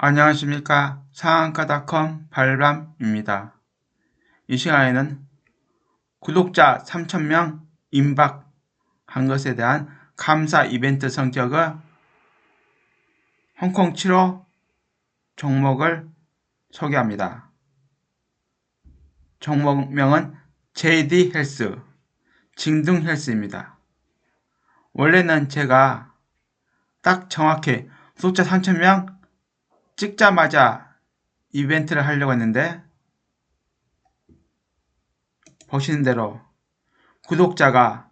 안녕하십니까 상한가닷컴 발람입니다. 이 시간에는 구독자 3,000명 임박한 것에 대한 감사 이벤트 성격의 홍콩 7호 종목을 소개합니다. 종목명은 JD 헬스, 징등 헬스입니다. 원래는 제가 딱 정확히 구독자 3,000명 찍자마자 이벤트를 하려고 했는데 보시는 대로 구독자가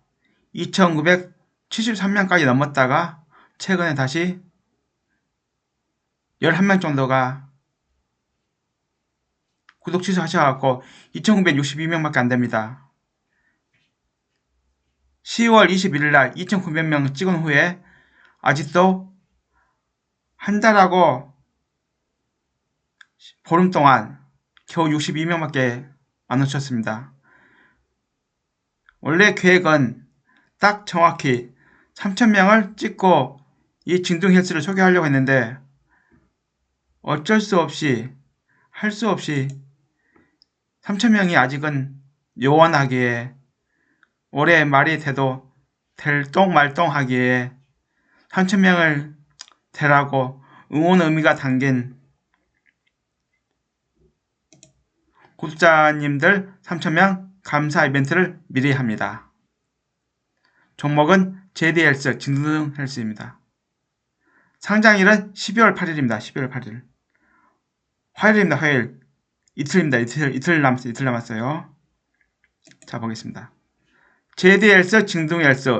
2973명까지 넘었다가 최근에 다시 11명 정도가 구독 취소하셔갖고 2962명밖에 안됩니다. 10월 21일날 2900명 찍은 후에 아직도 한 달하고 보름 동안 겨우 62명밖에 안 오셨습니다. 원래 계획은 딱 정확히 3,000명을 찍고 이 진동 헬스를 소개하려고 했는데 어쩔 수 없이 할 수 없이 3,000명이 아직은 요원하기에 올해 말이 돼도 될똥말똥하기에 3,000명을 되라고 응원 의미가 담긴 구독자님들 3,000명 감사 이벤트를 미리 합니다. 종목은 JD헬스 진등 헬스입니다. 상장일은 12월 8일입니다. 12월 8일. 화요일입니다. 화요일. 이틀입니다. 이틀, 이틀 남았어요. 이틀 남았어요. 자, 보겠습니다. JD헬스 진등헬스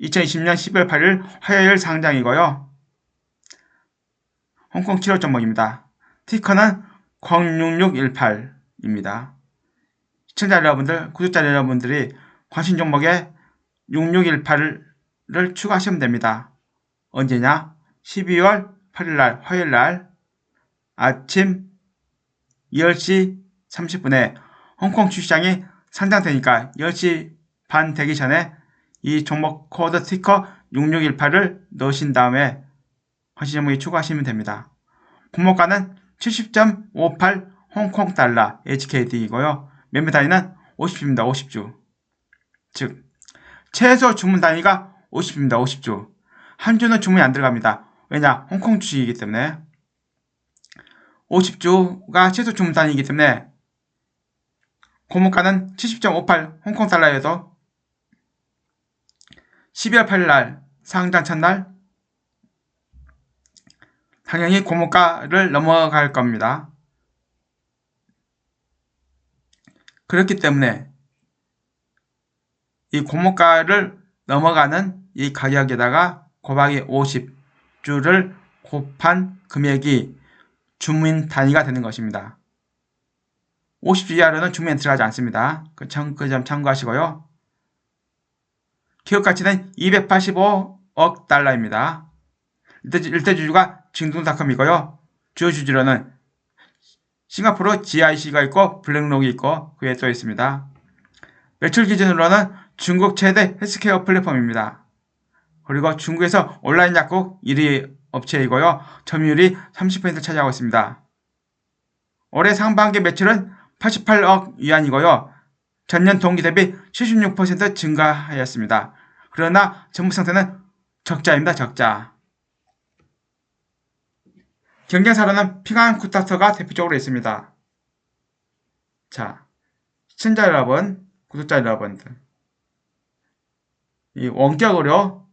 2020년 12월 8일 화요일 상장이고요. 홍콩 7호 종목입니다. 티커는 06618 입니다. 시청자 여러분들, 구독자 여러분들이 관심 종목에 6618을 추가하시면 됩니다. 언제냐? 12월 8일날 화요일날 아침 10시 30분에 홍콩 주시장이 상장되니까 10시 반 되기 전에 이 종목 코드 스티커 6618을 넣으신 다음에 관심 종목에 추가하시면 됩니다. 공모가는 70.58 홍콩 달러 HKD이고요. 매매 단위는 50주입니다. 50주. 즉 최소 주문 단위가 50주입니다. 50주. 한 주는 주문이 안 들어갑니다. 왜냐? 홍콩 주식이기 때문에 50주가 최소 주문 단위이기 때문에 고물가는 70.58 홍콩 달러여도 12월 8일 날 상장 첫날 당연히 고물가를 넘어갈 겁니다. 그렇기 때문에 이 고목가를 넘어가는 이 가격에다가 곱하기 50주를 곱한 금액이 주문 단위가 되는 것입니다. 50주 이하로는 주문에 들어가지 않습니다. 그점그 참고하시고요. 기업 가치는 285억 달러입니다. 일대주주가 증동닷컴이고요. 주요 주주로는 싱가포르 GIC가 있고 블랙록이 있고 그에 또 있습니다. 매출 기준으로는 중국 최대 헬스케어 플랫폼입니다. 그리고 중국에서 온라인 약국 1위 업체이고요. 점유율이 30% 차지하고 있습니다. 올해 상반기 매출은 88억 위안이고요. 전년 동기 대비 76% 증가하였습니다. 그러나 전부 상태는 적자입니다. 적자. 경쟁사로는 핑한 쿠타터가 대표적으로 있습니다. 자, 시청자 여러분, 구독자 여러분들. 이 원격으로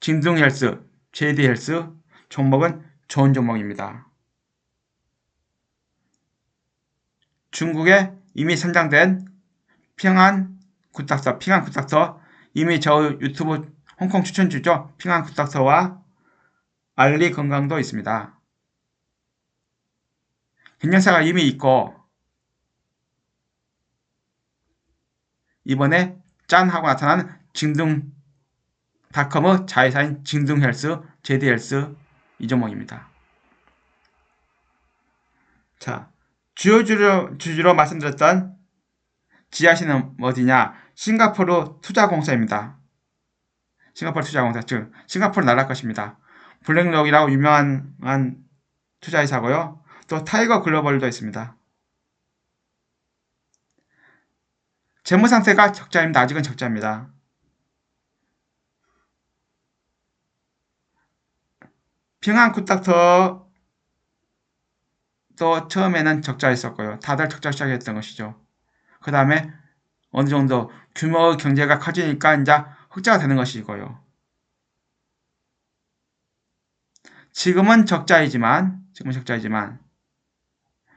진등헬스, JD헬스 종목은 좋은 종목입니다. 중국에 이미 선장된 핑한 쿠탁서, 핑한 쿠탁서 이미 저 유튜브 홍콩 추천주죠. 핑한 쿠탁서와 알리 건강도 있습니다. 경영사가 이미 있고 이번에 짠 하고 나타난 징둥닷컴의 자회사인 징둥헬스, 제디헬스 이 종목입니다. 자, 주요 주로, 주주로 말씀드렸던 지하시는 어디냐? 싱가포르 투자공사입니다. 싱가포르 투자공사, 즉 싱가포르 나라 것입니다. 블랙록이라고 유명한 한 투자회사고요. 또 타이거 글로벌도 있습니다. 재무 상태가 적자입니다. 아직은 적자입니다. 평안 쿠닥터 또 처음에는 적자였었고요. 다들 적자 시작했던 것이죠. 그 다음에 어느 정도 규모 경제가 커지니까 이제 흑자가 되는 것이고요. 지금은 적자이지만, 지금은 적자이지만,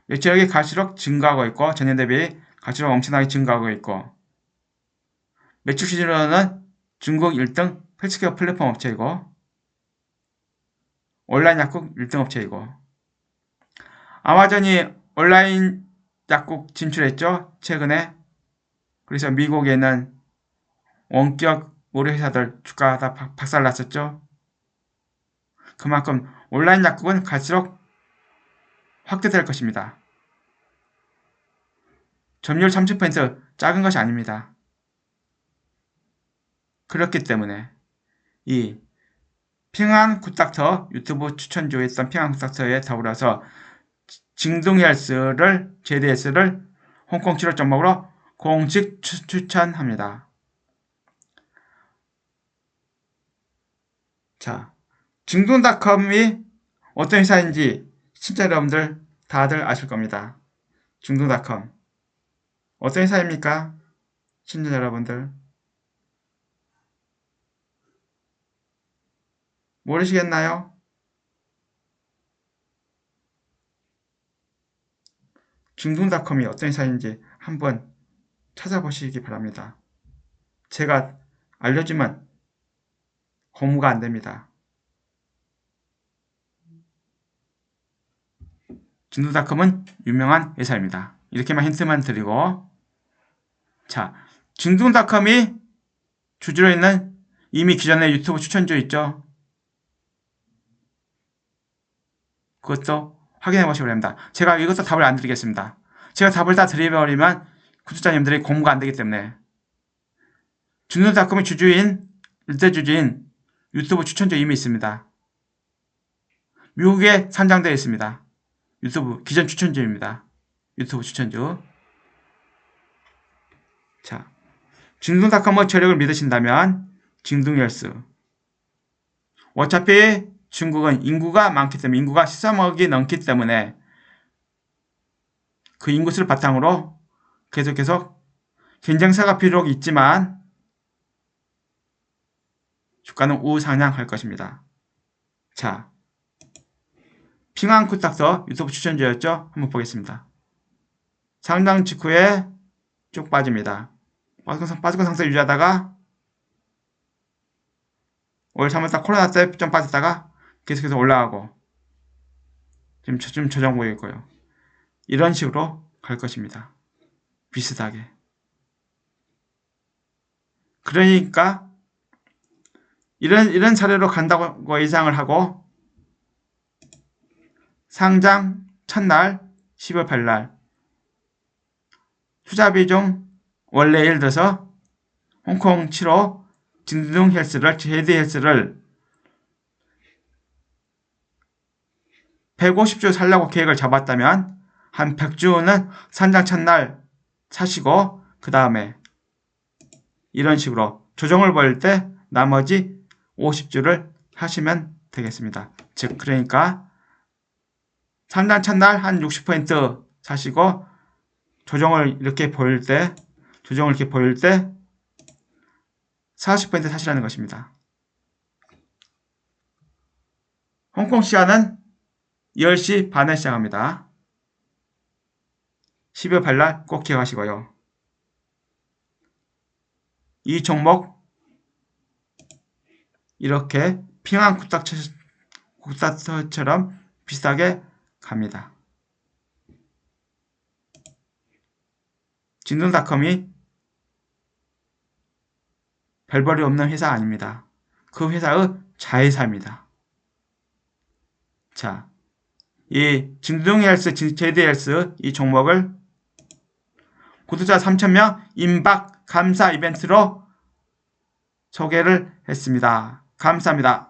매출액이 갈수록 증가하고 있고, 전년 대비 갈수록 엄청나게 증가하고 있고, 매출 기준으로는 중국 1등 헬스케어 플랫폼 업체이고, 온라인 약국 1등 업체이고, 아마존이 온라인 약국 진출했죠, 최근에. 그래서 미국에 있는 원격 의료 회사들 주가가 다 박살났었죠. 그만큼 온라인 약국은 갈수록 확대될 것입니다. 점유율 30% 작은 것이 아닙니다. 그렇기 때문에 이 평안 굿닥터 유튜브 추천조였던 평안 굿닥터에 더불어서 징동헬스를 JDS를 홍콩 7월 종목으로 공식 추 천합니다. 자, 중동닷컴이 어떤 회사인지 진짜 여러분들 다들 아실 겁니다. 중동닷컴 어떤 회사입니까? 신자 여러분들 모르시겠나요? 중동닷컴이 어떤 회사인지 한번 찾아보시기 바랍니다. 제가 알려주면 고무가 안 됩니다. 중동닷컴은 유명한 회사입니다. 이렇게만 힌트만 드리고 자, 중동닷컴이 주주로 있는 이미 기존에 유튜브 추천주 있죠? 그것도 확인해 보시기 바랍니다. 제가 이것도 답을 안 드리겠습니다. 제가 답을 다 드려버리면 구독자님들이 공부가 안 되기 때문에 중동닷컴의 주주인 일대 주주인 유튜브 추천주 이미 있습니다. 미국에 산장되어 있습니다. 유튜브 기존 추천주입니다. 유튜브 추천주. 자, 중동닷컴의 저력을 믿으신다면 중동열스. 어차피 중국은 인구가 많기 때문에 인구가 13억이 넘기 때문에 그 인구수를 바탕으로 계속 계속 경쟁사가 비록 있지만 주가는 우상향할 것입니다. 자, 핑황 쿠탁서 유튜브 추천주였죠? 한번 보겠습니다. 상당 직후에 쭉 빠집니다. 빠지고, 상승 유지하다가 올 3월달 코로나 때 좀 빠졌다가 계속해서 올라가고 지금 좀 조정 보이고요. 이런 식으로 갈 것입니다. 비슷하게. 그러니까 이런 이런 사례로 간다고 예상을 하고 상장 첫날 12월 8일 투자 비 중 원래 예를 들어서 홍콩 7호 진동 헬스를 제드 헬스를 150주 살려고 계획을 잡았다면 한 100주는 산장 첫날 사시고 그 다음에 이런 식으로 조정을 벌일 때 나머지 50주를 하시면 되겠습니다. 즉 그러니까 산장 첫날 한 60% 사시고 조정을 이렇게 보일 때 조정을 이렇게 보일 때 40% 사시라는 것입니다. 홍콩 시간은 10시 반에 시작합니다. 12월 8일 꼭 기억하시고요. 이 종목 이렇게 핑한 국사처럼 비싸게 갑니다. 진동닷컴이 별벌이 없는 회사 아닙니다. 그 회사의 자회사입니다. 자, 이 진동헬스, 제드헬스 이 종목을 구독자 3,000명 임박 감사 이벤트로 소개를 했습니다. 감사합니다.